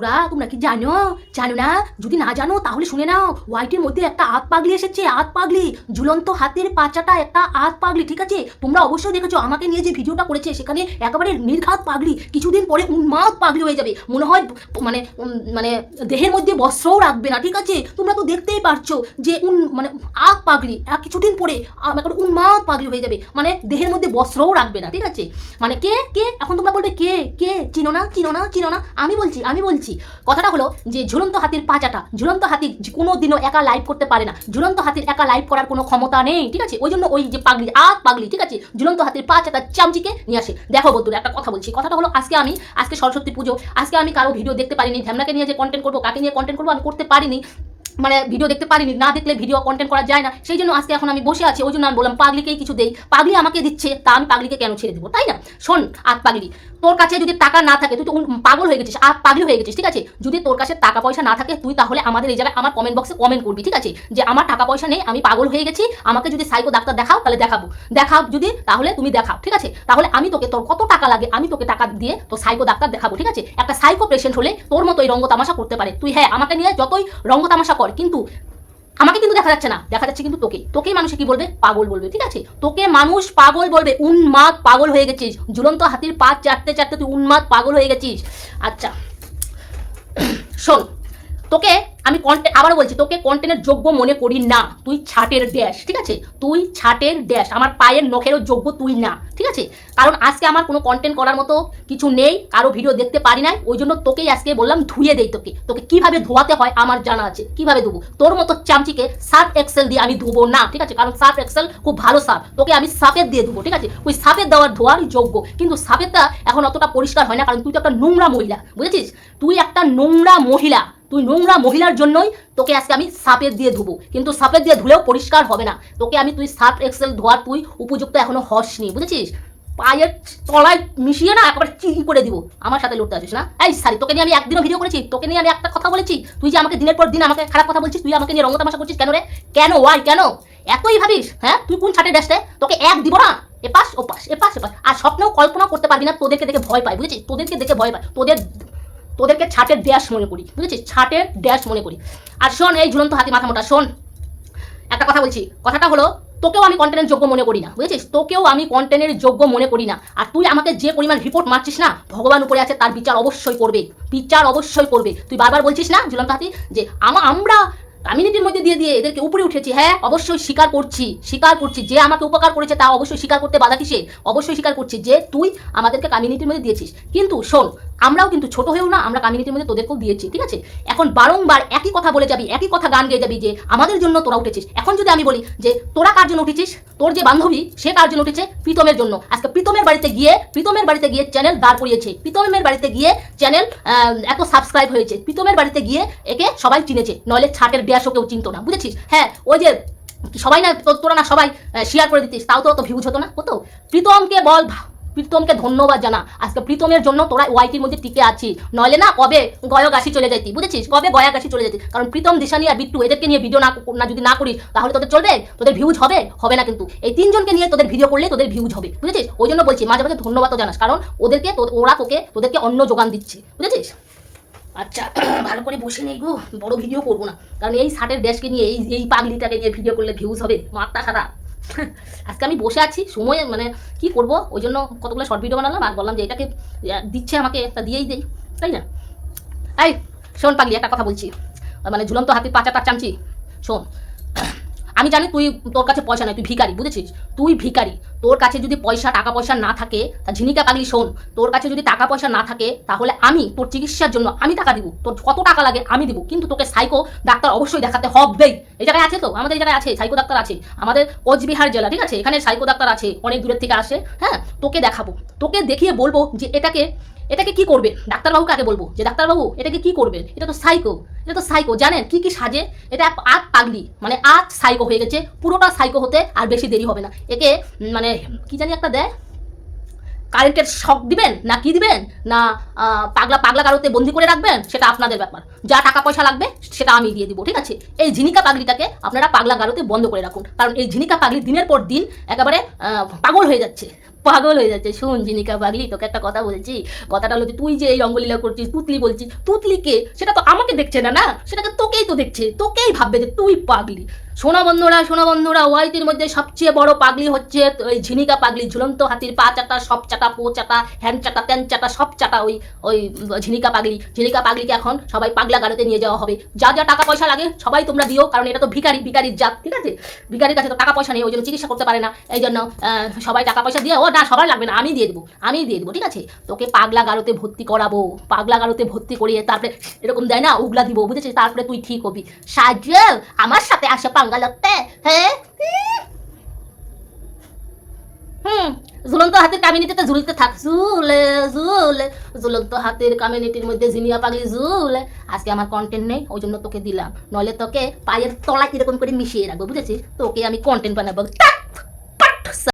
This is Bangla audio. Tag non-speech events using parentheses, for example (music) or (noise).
তোমরা তোমরা কি জানো? জানো না? যদি না জানো, তাহলে শুনে নাও। হোয়াইটের মধ্যে একটা আত পাগলি এসেছে আত পাগলি। ঝুলন্ত হাতের পাচাটা একটা আত পাগলি, ঠিক আছে? তোমরা অবশ্যই দেখেছ, আমাকে নিয়ে যে ভিডিওটা করেছে, সেখানে একেবারে নির্ঘাত পাগলি, কিছুদিন পরে উন্মাদ পাগলি হয়ে যাবে। মনে হয় মানে মানে দেহের মধ্যে বস্ত্রও রাখবে না, ঠিক আছে? তোমরা তো দেখতেই পারছ যে উন মানে আগ পাগলি কিছুদিন পরে একেবারে উন্মাদ পাগলি হয়ে যাবে। মানে দেহের মধ্যে বস্ত্রও রাখবে না, ঠিক আছে? মানে কে? কে? এখন তোমরা বলবে, কে? কে? চিনো না? চিনো না? চিনো না? আমি বলছি আমি বলছি। কথাটা হলো যে ঝুলন্ত হাতির পাচাটা ঝুলন্ত হাতি কোনো দিনও একা লাইভ করতে পারে না। ঝুলন্ত হাতির একা লাইভ করার কোনো ক্ষমতা নেই, ঠিক আছে? ওই জন্য ওই যে পাগলি আগ পাগলি, ঠিক আছে? ঝুলন্ত হাতির পাচাটা চামচিকে নিয়ে আসে। দেখো বন্ধুরা, একটা কথা বলছি। কথাটা হলো আজকে আমি, আজকে সরস্বতী পুজো, আজকে আমি কারও ভিডিও দেখতে পারিনি। ধ্যামনাকে নিয়ে যে কন্টেন্ট করব, কাকে নিয়ে কন্টেন্ট করব, আমি করতে পারিনি। মানে ভিডিও দেখতে পারিনি, না দেখলে ভিডিও কন্টেন্ট করা যায় না। সেই জন্য আজকে এখন আমি বসে আছি, ওই জন্য আমি বললাম, পাগলিকেই কিছু দেই। পাগলি আমাকে দিচ্ছে, তা আমি পাগলিকে কেন ছেড়ে দেবো, তাই না? শোন, আত পাগলি, তোর কাছে যদি টাকা না থাকে, তুই তো পাগল হয়ে গেছিস আর পাগলি হয়ে গেছিস, ঠিক আছে? যদি তোর কাছে টাকা পয়সা না থাকে, তুই তাহলে আমাদের এই জায়গায় আমার কমেন্ট বক্সে কমেন্ট করবি, ঠিক আছে? যে আমার টাকা পয়সা নেই, আমি পাগল হয়ে গেছি, আমাকে যদি সাইকো ডাক্তার দেখাও, তাহলে দেখাবো। দেখাও যদি, তাহলে তুমি দেখাও, ঠিক আছে? তাহলে আমি তোকে, তোর কত টাকা লাগে, আমি তোকে টাকা দিয়ে তোর সাইকো ডাক্তার দেখাবো, ঠিক আছে? একটা সাইকো পেশেন্ট হলে তোর মতো এই রঙ্গ তামাশা করতে পারে। তুই হ্যাঁ আমাকে নিয়ে যতই রঙ্গ তামাশা কর কিন্তু আমাকে কিন্তু দেখা যাচ্ছে না, দেখা যাচ্ছে কিন্তু তোকে। তোকে মানুষে কি বলবে? পাগল বলবে, ঠিক আছে? তোকে মানুষ পাগল বলবে, উন্মাদ পাগল হয়ে গেছিস। ঝুলন্ত হাতির পা চাটতে চাটতে তুই উন্মাদ পাগল হয়ে গেছিস। আচ্ছা শোন, তোকে আমি কন্টেন্ট আবারও বলছি, তোকে কন্টেন্টের যোগ্য মনে করি না। তুই ছাটের ড্যাশ ঠিক আছে? তুই ছাটের ড্যাশ আমার পায়ের নখেরও যোগ্য তুই না, ঠিক আছে? কারণ আজকে আমার কোনো কন্টেন্ট করার মতো কিছু নেই, কারও ভিডিও দেখতে পারি নাই, ওই জন্য তোকেই আজকে বললাম ধুয়ে দেই তোকে। তোকে কীভাবে ধোয়াতে হয় আমার জানা আছে, কীভাবে ধুবো? তোর মতো চামচিকে সার্ফ এক্সেল দিয়ে আমি ধুবো না, ঠিক আছে? কারণ সার্ফ এক্সেল খুব ভালো সার্ফ তোকে আমি সাপের দিয়ে ধুবো, ঠিক আছে? ওই সাপের দেওয়ার ধোয়ারই যোগ্য, কিন্তু সাপেরটা এখন অতটা পরিষ্কার হয় না, কারণ তুই তো একটা নোংরা মহিলা, বুঝেছিস? তুই একটা নোংরা মহিলা তুই নোংরা মহিলার জন্যই তোকে আজকে আমি সাপের দিয়ে ধুবো। কিন্তু সাপের দিয়ে ধুলেও পরিষ্কার হবে না। তোকে আমি তুই সাপ এক্সেল ধোয়ার তুই উপযুক্ত এখনও হসনি, বুঝেছিস? পায়ের তলায় মিশিয়ে না একবার চিনি করে দিব। আমার সাথে লড়তে আসিস না? এই সারি, তোকে নিয়ে আমি একদিনও ভিডিও করেছি। তোকে নিয়ে আমি একটা কথা বলেছি। তুই যে আমাকে দিনের পর দিন আমাকে খারাপ কথা বলছিস, তুই আমাকে নিয়ে রঙ্গতামাশা করছিস কেন রে? কেন? ওয়াই কেন? এতই ভাবিস হ্যাঁ? তুই কোন ছাটে ড্যাসতে তোকে এক দিব না। এপাশ, ওপাশ, এপাশ এপাশ। আর স্বপ্নেও কল্পনা করতে পারবি না, তোদেরকে দেখে ভয় পাই বুঝেছিস? তোদেরকে দেখে ভয় পায়। তোদের তোদেরকে ছাটের ড্যাশ মনে করি, বুঝেছিস? ছাটের ড্যাশ মনে করি। আর শোন, এই ঝুলন্ত হাতি মাথা মোটা, শোন। একটা কথা বলছি, কথাটা হলো, তোকেও আমি কন্টেন্টের যোগ্য মনে করি না, বুঝেছিস? তোকেও আমি কন্টেন্টের যোগ্য মনে করি না। আর তুই আমাকে যে পরিমাণ রিপোর্ট মারছিস না, ভগবান উপরে আছে, তার বিচার অবশ্যই করবে, বিচার অবশ্যই করবে। তুই বারবার বলছিস না, ঝুলন্ত হাতি, যে আমা আমরা কমিউনিটির মধ্যে দিয়ে দিয়ে এদেরকে উপরে উঠেছি হ্যাঁ অবশ্যই স্বীকার করছি স্বীকার করছি, যে আমাকে উপকার করেছে তা অবশ্যই স্বীকার করতে বাধা কিসে? অবশ্যই স্বীকার করছি যে তুই আমাদেরকে কমিউনিটির মধ্যে দিয়েছিস। কিন্তু শোন আমরাও কিন্তু ছোট হয়েও না, আমরা কমিউনিটির মধ্যে তোদেরকেও দিয়েছি, ঠিক আছে? এখন বারংবার একই কথা বলে যাবি, একই কথা গান গেয়ে যাবি যে আমাদের জন্য তোরা উঠেছিস। এখন যদি আমি বলি যে তোরা কার জন্য উঠেছিস? তোর যে বান্ধবী, সে কার জন্য উঠেছে? প্রীতমের জন্য। আজকে প্রীতমের বাড়িতে গিয়ে, প্রীতমের বাড়িতে গিয়ে চ্যানেল দাঁড় করিয়েছে। প্রীতমের বাড়িতে গিয়ে চ্যানেল এত সাবস্ক্রাইব হয়েছে। প্রীতমের বাড়িতে গিয়ে একে সবাই চিনেছে। নইলে ছাটের ব্যাসও কেউ চিনতো না, বুঝেছিস? হ্যাঁ ওই যে সবাই না তোরা না সবাই শেয়ার করে দিতিস, তাও তো অত ভিউজ হতো না, হতো? প্রীতমকে বল প্রীতমকে ধন্যবাদ জানা। আজকে প্রীতমের জন্য তোরা ওয়াইটির মধ্যে টিকে আছিস। নইলে না কবে গয়াগাছি চলে যাইতি, বুঝেছিস? কবে গয়াগাছি চলে যেতি কারণ প্রীতম, দিশানি আর বিট্টু এদেরকে নিয়ে ভিডিও না না যদি না করিস, তাহলে তোদের চলবে? তোদের ভিউজ হবে? হবে না কিন্তু। এই তিনজনকে নিয়ে তোদের ভিডিও করলে তোদের ভিউজ হবে, বুঝেছিস? ওই জন্য বলছি, মাঝে মাঝে ধন্যবাদও জানাস, কারণ ওদেরকে ওরা তোকে, তোদেরকে অন্য যোগান দিচ্ছে, বুঝেছিস? আচ্ছা (clears throat) ভালো করে বসে নেই গো, বড় ভিডিও করব না। কারণ এই শার্টের ড্যাশকে নিয়ে, এই এই পাগলিটাকে নিয়ে ভিডিও করলে ভিউজ হবে মাত্রা খারাপ। আজকে আমি বসে আছি, সময় মানে কি করব? ওই জন্য কতগুলো শর্ট ভিডিও বানালাম আর বললাম যে এটাকে দিচ্ছে আমাকে একটা দিয়েই দেই, তাই না? এই, শোন পাগলি, একটা কথা বলছি। মানে ঝুলন্ত হাতির পাচা চামচি, শোন। আমি জানি তুই তোর কাছে পয়সা নাই, তুই ভিখারি, বুঝেছিস? তুই ভিখারি। তোর কাছে যদি পয়সা, টাকা পয়সা না থাকে, তা ঝিনিকা পাগলি শোন। তোর কাছে যদি টাকা পয়সা না থাকে, তাহলে আমি তোর চিকিৎসার জন্য আমি টাকা দিব। তোর কত টাকা লাগে আমি দিব। কিন্তু তোকে সাইকো ডাক্তার অবশ্যই দেখাতে হবেই এই জায়গায় আছে তো? আমাদের এই জায়গায় আছে, সাইকো ডাক্তার আছে। আমাদের কোচবিহার জেলা, ঠিক আছে? এখানে সাইকো ডাক্তার আছে, অনেক দূরের থেকে আসে। হ্যাঁ? তোকে দেখাবো। তোকে দেখিয়ে বলব যে এটাকে এটাকে কি করবে? ডাক্তারবাবু কাকে বলব? যে ডাক্তারবাবু, এটাকে কি করবেন এটা তো সাইকো এটা তো সাইকো জানেন? কি কি সাজে? এটা আগ পাগলি মানে আজ সাইকো হয়ে গেছে, পুরোটা সাইকো হতে আর বেশি দেরি হবে না। একে মানে কি জানি একটা দেয়? কারেন্টের শখ দিবেন? না কি দিবেন? না পাগলা পাগলা কারোতে বন্দি করে রাখবেন? সেটা আপনাদের ব্যাপার। যা টাকা পয়সা লাগবে, সেটা আমি দিয়ে দিব, ঠিক আছে? এই ঝিনিকা পাগলিটাকে আপনারা পাগলা গারোতে বন্ধ করে রাখুন। কারণ এই ঝিনিকা পাগলি দিনের পর দিন একেবারে পাগল হয়ে যাচ্ছে। পাগল হয়ে যাচ্ছে। শোন, জিনিকা পাগলি, তোকে একটা কথা বলছি। কথাটা হলো তুই যে এই রঙ্গলীলা করছিস, তুতলি বলছিস, তুতলিকে সেটা তো আমাকে দেখছে না না? সেটাকে তোকেই তো দেখছে। তোকেই ভাববে যে তুই পাগলি। সোনা বন্ধুরা সোনা বন্ধুরা, ওয়াইটির মধ্যে সবচেয়ে বড় পাগলি হচ্ছে ওই ঝিনিকা পাগলি, ঝুলন্ত হাতির পা চাটা, সব চাটা, পো চাটা, হ্যান চাটা, ত্যান চাটা, সব চাটা ওই ওই ঝিনিকা পাগলি। ঝিনিকা পাগলিকে এখন সবাই পাগলা গাড়িতে নিয়ে যাওয়া হবে। যা যা টাকা পয়সা লাগে সবাই তোমরা দিও, কারণ এটা তো ভিখারি, ভিখারির জাত, ঠিক আছে? ভিখারির কাছে তো টাকা পয়সা নেই, ওই জন্য চিকিৎসা করতে পারে না। এই জন্য সবাই টাকা পয়সা দিয়ে, ও না, সবার লাগবে না আমি দিয়ে দেবো আমি দিয়ে দেবো, ঠিক আছে? তোকে পাগলা গারোতে ভর্তি করাবো, পাগলা গারোতে ভর্তি করিয়ে তারপরে এরকম দেয় না, উগলা দিব, বুঝেছিস? তারপরে তুই ঠিক হবি। সাজল আমার সাথে আসে পাঙ্গা হ্যাঁ? হুম, ঝুলন্ত হাতের কামিনীতে ঝুলতে থাক, ঝুলে ঝুলে, ঝুলন্ত হাতের কামিনীটির মধ্যে জিনিয়া পাগলি ঝুলে। আজকে আমার কন্টেন্ট নেই, ওই জন্য তোকে দিলাম। নলে তোকে পায়ের তলা কীরকম করে মিশিয়ে রাখব, বুঝেছিস? তোকে আমি কন্টেন্ট বানাবো।